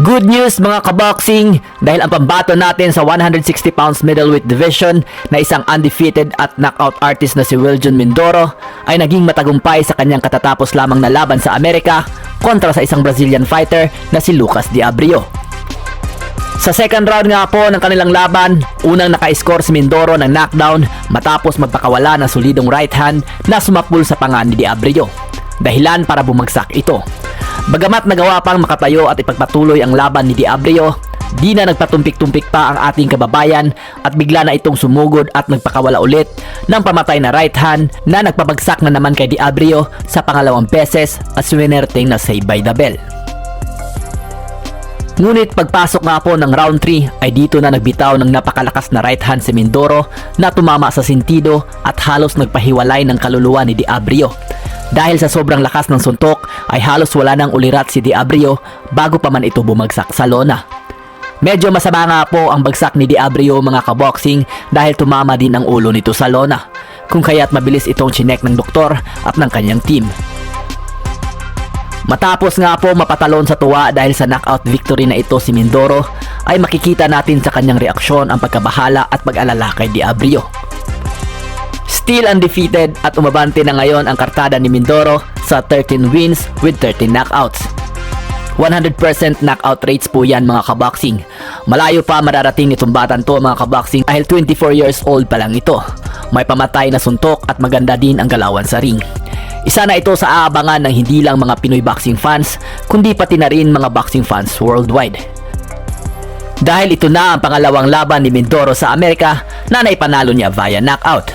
Good news mga kaboxing dahil ang pambato natin sa 160 pounds middleweight division na isang undefeated at knockout artist na si Wiljon Mindoro ay naging matagumpay sa kanyang katatapos lamang na laban sa Amerika kontra sa isang Brazilian fighter na si Lucas Diabrio. Sa second round nga po ng kanilang laban, unang naka-score si Mindoro ng knockdown matapos magpakawala ng solidong right hand na sumapul sa panga ni Diabrio. Dahilan para bumagsak ito. Bagamat nagawa pang makatayo at ipagpatuloy ang laban ni Diabrio, di na nagpatumpik-tumpik pa ang ating kababayan at bigla na itong sumugod at nagpakawala ulit ng pamatay na right hand na nagpabagsak na naman kay Diabrio sa pangalawang beses at swinerting na save by the bell. Ngunit pagpasok nga po ng round 3 ay dito na nagbitaw ng napakalakas na right hand si Mindoro na tumama sa sentido at halos nagpahiwalay ng kaluluwa ni Diabrio. Dahil sa sobrang lakas ng suntok ay halos wala nang ulirat si Diabrio bago pa man ito bumagsak sa lona. Medyo masama nga po ang bagsak ni Diabrio mga kaboxing dahil tumama din ang ulo nito sa lona. Kung kaya't mabilis itong chinek ng doktor at ng kanyang team. Matapos nga po mapatalon sa tuwa dahil sa knockout victory na ito si Mindoro, ay makikita natin sa kanyang reaksyon ang pagkabahala at pag-alala kay Diabrio. Still undefeated at umabante na ngayon ang kartada ni Mindoro sa 13 wins with 13 knockouts. 100% knockout rates po yan mga kaboxing. Malayo pa mararating itong batang to mga kaboxing dahil 24 years old pa lang ito. May pamatay na suntok at maganda din ang galawan sa ring. Isa na ito sa aabangan ng hindi lang mga Pinoy boxing fans, kundi pati na rin mga boxing fans worldwide. Dahil ito na ang pangalawang laban ni Mindoro sa Amerika na naipanalo niya via knockout.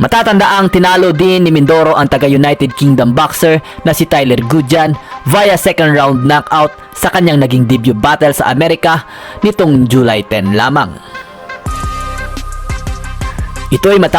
Matatanda ang tinalo din ni Mindoro ang taga United Kingdom boxer na si Tyler Goodjan via second round knockout sa kanyang naging debut battle sa Amerika nitong July 10 lamang. Ito ay matapos